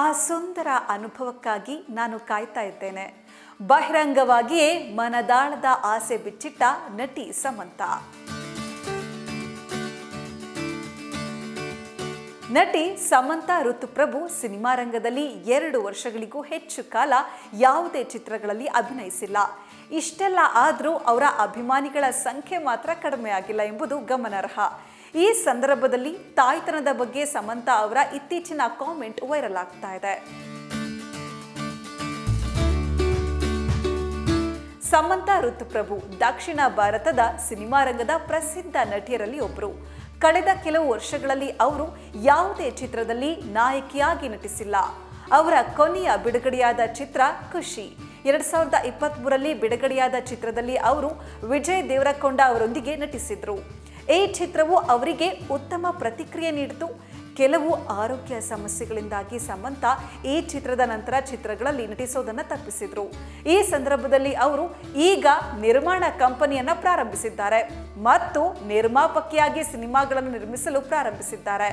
ಆ ಸುಂದರ ಅನುಭವಕ್ಕಾಗಿ ನಾನು ಕಾಯ್ತಾ ಇದ್ದೇನೆ. ಬಹಿರಂಗವಾಗಿಯೇ ಮನದಾಳದ ಆಸೆ ಬಿಚ್ಚಿಟ್ಟ ನಟಿ ಸಮಂತ. ನಟಿ ಸಮಂತಾ ಋತುಪ್ರಭು ಸಿನಿಮಾ ರಂಗದಲ್ಲಿ ಎರಡು ವರ್ಷಗಳಿಗೂ ಹೆಚ್ಚು ಕಾಲ ಯಾವುದೇ ಚಿತ್ರಗಳಲ್ಲಿ ಅಭಿನಯಿಸಿಲ್ಲ. ಇಷ್ಟೆಲ್ಲ ಆದರೂ ಅವರ ಅಭಿಮಾನಿಗಳ ಸಂಖ್ಯೆ ಮಾತ್ರ ಕಡಿಮೆಯಾಗಿಲ್ಲ ಎಂಬುದು ಗಮನಾರ್ಹ. ಈ ಸಂದರ್ಭದಲ್ಲಿ ತಾಯ್ತನದ ಬಗ್ಗೆ ಸಮಂತಾ ಅವರ ಇತ್ತೀಚಿನ ಕಾಮೆಂಟ್ ವೈರಲ್ ಆಗ್ತಾ ಇದೆ. ಸಮಂತಾ ಋತುಪ್ರಭು, ದಕ್ಷಿಣ ಭಾರತದ ಸಿನಿಮಾ ರಂಗದ ಪ್ರಸಿದ್ಧ ನಟಿಯರಲ್ಲಿ ಒಬ್ಬರು ಕಳೆದ ಕೆಲವು ವರ್ಷಗಳಲ್ಲಿ ಅವರು ಯಾವುದೇ ಚಿತ್ರದಲ್ಲಿ ನಾಯಕಿಯಾಗಿ ನಟಿಸಿಲ್ಲ. ಅವರ ಕೊನೆಯ ಬಿಡುಗಡೆಯಾದ ಚಿತ್ರ ಖುಷಿ. ಎರಡ್ ಸಾವಿರದ ಇಪ್ಪತ್ಮೂರರಲ್ಲಿ ಬಿಡುಗಡೆಯಾದ ಚಿತ್ರದಲ್ಲಿ ಅವರು ವಿಜಯ್ ದೇವರಕೊಂಡ ಅವರೊಂದಿಗೆ ನಟಿಸಿದ್ರು. ಈ ಚಿತ್ರವು ಅವರಿಗೆ ಉತ್ತಮ ಪ್ರತಿಕ್ರಿಯೆ ನೀಡಿತು. ಕೆಲವು ಆರೋಗ್ಯ ಸಮಸ್ಯೆಗಳಿಂದಾಗಿ ಸಮಂತ ಈ ಚಿತ್ರದ ನಂತರ ಚಿತ್ರಗಳಲ್ಲಿ ನಟಿಸೋದನ್ನು ತಪ್ಪಿಸಿದರು. ಈ ಸಂದರ್ಭದಲ್ಲಿ ಅವರು ಈಗ ನಿರ್ಮಾಣ ಕಂಪನಿಯನ್ನು ಪ್ರಾರಂಭಿಸಿದ್ದಾರೆ. ಮತ್ತು ನಿರ್ಮಾಪಕಿಯಾಗಿ ಸಿನಿಮಾಗಳನ್ನು ನಿರ್ಮಿಸಲು ಪ್ರಾರಂಭಿಸಿದ್ದಾರೆ.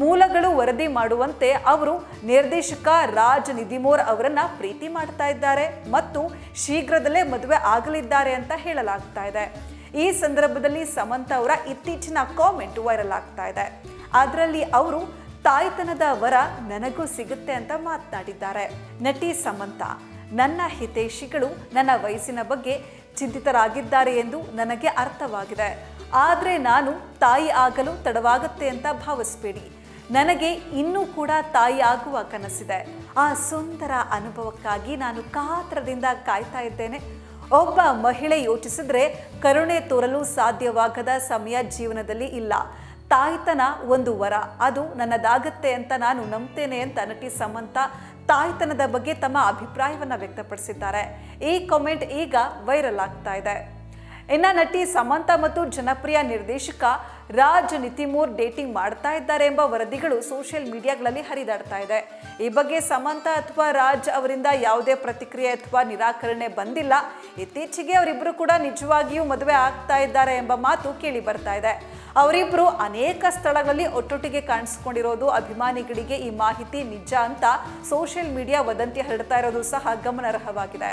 ಮೂಲಗಳು ವರದಿ ಮಾಡುವಂತೆ ಅವರು ನಿರ್ದೇಶಕ ರಾಜ್ ನಿಧಿಮೋರ್ ಅವರನ್ನ ಪ್ರೀತಿ ಮಾಡ್ತಾ ಇದ್ದಾರೆ ಮತ್ತು ಶೀಘ್ರದಲ್ಲೇ ಮದುವೆ ಆಗಲಿದ್ದಾರೆ ಅಂತ ಹೇಳಲಾಗ್ತಾ ಇದೆ. ಈ ಸಂದರ್ಭದಲ್ಲಿ ಸಮಂತ ಅವರ ಇತ್ತೀಚಿನ ಕಾಮೆಂಟ್ ವೈರಲ್ ಆಗ್ತಾ ಇದೆ. ಅದರಲ್ಲಿ ಅವರು, ತಾಯ್ತನದ ವರ ನನಗೂ ಸಿಗುತ್ತೆ ಅಂತ ಮಾತನಾಡಿದ್ದಾರೆ. ನಟಿ ಸಮಂತ, ನನ್ನ ಹಿತೈಷಿಗಳು ನನ್ನ ವಯಸ್ಸಿನ ಬಗ್ಗೆ ಚಿಂತಿತರಾಗಿದ್ದಾರೆ ಎಂದು ನನಗೆ ಅರ್ಥವಾಗಿದೆ. ಆದರೆ ನಾನು ತಾಯಿ ಆಗಲು ತಡವಾಗುತ್ತೆ ಅಂತ ಭಾವಿಸಬೇಡಿ. ನನಗೆ ಇನ್ನೂ ಕೂಡ ತಾಯಿಯಾಗುವ ಕನಸಿದೆ. ಆ ಸುಂದರ ಅನುಭವಕ್ಕಾಗಿ ನಾನು ಕಾತ್ರದಿಂದ ಕಾಯ್ತಾ ಇದ್ದೇನೆ. ಒಬ್ಬ ಮಹಿಳೆ ಯೋಚಿಸಿದ್ರೆ ಕರುಣೆ ತೋರಲು ಸಾಧ್ಯವಾಗದ ಸಮಯ ಜೀವನದಲ್ಲಿ ಇಲ್ಲ. ತಾಯ್ತನ ಒಂದು ವರ. ಅದು ನನ್ನದಾಗತ್ತೆ ಅಂತ ನಾನು ನಂಬ್ತೇನೆ ಅಂತ ನಟಿ ಸಮಂತ ತಾಯ್ತನದ ಬಗ್ಗೆ ತಮ್ಮ ಅಭಿಪ್ರಾಯವನ್ನು ವ್ಯಕ್ತಪಡಿಸಿದ್ದಾರೆ. ಈ ಕಾಮೆಂಟ್ ಈಗ ವೈರಲ್ ಆಗ್ತಾ ಇದೆ. ಇನ್ನ ನಟಿ ಸಮಂತ ಮತ್ತು ಜನಪ್ರಿಯ ನಿರ್ದೇಶಕ ರಾಜ್ ನಿತಿಮೂರ್ ಡೇಟಿಂಗ್ ಮಾಡ್ತಾ ಇದ್ದಾರೆ ಎಂಬ ವರದಿಗಳು ಸೋಷಿಯಲ್ ಮೀಡಿಯಾಗಳಲ್ಲಿ ಹರಿದಾಡ್ತಾ ಇದೆ. ಈ ಬಗ್ಗೆ ಸಮಂತ ಅಥವಾ ರಾಜ್ ಅವರಿಂದ ಯಾವುದೇ ಪ್ರತಿಕ್ರಿಯೆ ಅಥವಾ ನಿರಾಕರಣೆ ಬಂದಿಲ್ಲ. ಇತ್ತೀಚೆಗೆ ಅವರಿಬ್ಬರು ಕೂಡ ನಿಜವಾಗಿಯೂ ಮದುವೆ ಆಗ್ತಾ ಇದ್ದಾರೆ ಎಂಬ ಮಾತು ಕೇಳಿ ಬರ್ತಾ ಇದೆ. ಅವರಿಬ್ಬರು ಅನೇಕ ಸ್ಥಳಗಳಲ್ಲಿ ಒಟ್ಟೊಟ್ಟಿಗೆ ಕಾಣಿಸ್ಕೊಂಡಿರೋದು ಅಭಿಮಾನಿಗಳಿಗೆ ಈ ಮಾಹಿತಿ ನಿಜ ಅಂತ ಸೋಷಿಯಲ್ ಮೀಡಿಯಾ ವದಂತಿ ಹರಡ್ತಾ ಇರೋದು ಸಹ ಗಮನಾರ್ಹವಾಗಿದೆ.